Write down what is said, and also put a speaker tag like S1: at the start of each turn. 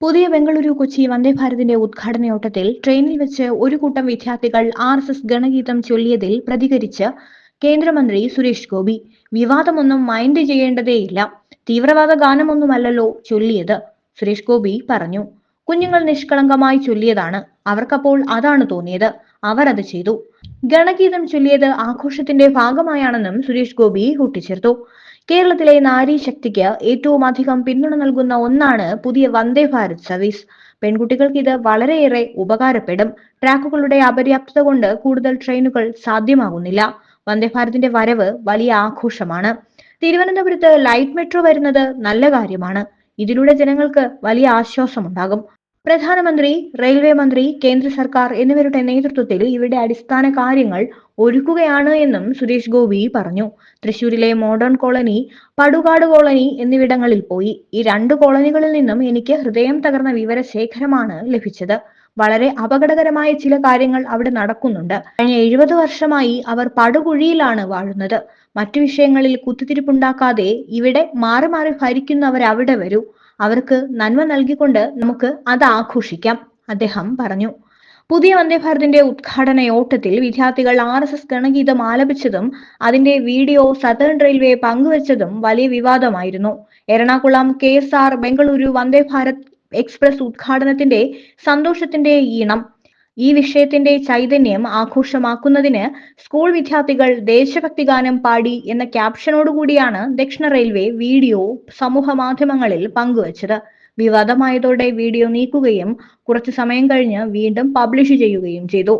S1: പുതിയ ബംഗളൂരു കൊച്ചി വന്ദേ ഭാരതിന്റെ ഉദ്ഘാടനയോട്ടത്തിൽ ട്രെയിനിൽ വെച്ച് ഒരു കൂട്ടം വിദ്യാർത്ഥികൾ ആർ എസ് എസ് ഗണഗീതം ചൊല്ലിയതിൽ പ്രതികരിച്ച് കേന്ദ്രമന്ത്രി സുരേഷ് ഗോപി വിവാദമൊന്നും മൈൻഡ് ചെയ്യേണ്ടതേയില്ല തീവ്രവാദ ഗാനമൊന്നുമല്ലല്ലോ ചൊല്ലിയത് സുരേഷ് ഗോപി പറഞ്ഞു. കുഞ്ഞുങ്ങൾ നിഷ്കളങ്കമായി ചൊല്ലിയതാണ്. അവർക്കപ്പോൾ അതാണ് തോന്നിയത്. അവർ അത് ചെയ്തു. ഗണഗീതം ചൊല്ലിയത് ആഘോഷത്തിന്റെ ഭാഗമായാണെന്നും സുരേഷ് ഗോപി കൂട്ടിച്ചേർത്തു. കേരളത്തിലെ നാരീ ശക്തിക്ക് ഏറ്റവും അധികം പിന്തുണ നൽകുന്ന ഒന്നാണ് പുതിയ വന്ദേ ഭാരത് സർവീസ്. പെൺകുട്ടികൾക്ക് ഇത് വളരെയേറെ ഉപകാരപ്പെടും. ട്രാക്കുകളുടെ അപര്യാപ്തത കൊണ്ട് കൂടുതൽ ട്രെയിനുകൾ സാധ്യമാകുന്നില്ല. വന്ദേ ഭാരതിന്റെ വരവ് വലിയ ആഘോഷമാണ്. തിരുവനന്തപുരത്ത് ലൈറ്റ് മെട്രോ വരുന്നത് നല്ല കാര്യമാണ്. ഇതിലൂടെ ജനങ്ങൾക്ക് വലിയ ആശ്വാസമുണ്ടാകും. പ്രധാനമന്ത്രി റെയിൽവേ മന്ത്രി കേന്ദ്ര സർക്കാർ എന്നിവരുടെ നേതൃത്വത്തിൽ ഇവിടെ അടിസ്ഥാന കാര്യങ്ങൾ ഒരുക്കുകയാണ് എന്നും സുരേഷ് ഗോപി പറഞ്ഞു. തൃശൂരിലെ മോഡേൺ കോളനി പടുകാട് കോളനി എന്നിവിടങ്ങളിൽ പോയി. ഈ രണ്ട് കോളനികളിൽ നിന്നും എനിക്ക് ഹൃദയം തകർന്ന വിവരശേഖരമാണ് ലഭിച്ചത്. വളരെ അപകടകരമായ ചില കാര്യങ്ങൾ അവിടെ നടക്കുന്നുണ്ട്. കഴിഞ്ഞ എഴുപത് വർഷമായി അവർ പടുകുഴിയിലാണ് വാഴുന്നത്. മറ്റു വിഷയങ്ങളിൽ കുത്തിത്തിരിപ്പുണ്ടാക്കാതെ ഇവിടെ മാറി മാറി ഭരിക്കുന്നവർ അവിടെ വരൂ. അവർക്ക് നന്മ നൽകിക്കൊണ്ട് നമുക്ക് അത് ആഘോഷിക്കാം. അദ്ദേഹം പറഞ്ഞു പുതിയ വന്ദേ ഭാരതിന്റെ ഉദ്ഘാടന യോട്ടത്തിൽ വിദ്യാർത്ഥികൾ ആർ എസ് എസ് ഗണഗീതം ആലപിച്ചതും അതിന്റെ വീഡിയോ സതേൺ റെയിൽവേ പങ്കുവച്ചതും വലിയ വിവാദമായിരുന്നു. Ernakulam K S R Bengaluru Vande Bharat express ഉദ്ഘാടനത്തിന്റെ സന്തോഷത്തിന്റെ ഈണം ഈ വിഷയത്തിന്റെ ചൈതന്യം ആഘോഷമാക്കുന്നതിന് സ്കൂൾ വിദ്യാർത്ഥികൾ ദേശഭക്തി ഗാനം പാടി എന്ന ക്യാപ്ഷനോടുകൂടിയാണ് ദക്ഷിണ റെയിൽവേ വീഡിയോ സമൂഹ മാധ്യമങ്ങളിൽ പങ്കുവച്ചത്. വിവാദമായതോടെ വീഡിയോ നീക്കുകയും കുറച്ചു സമയം കഴിഞ്ഞ് വീണ്ടും പബ്ലിഷ് ചെയ്യുകയും ചെയ്തു.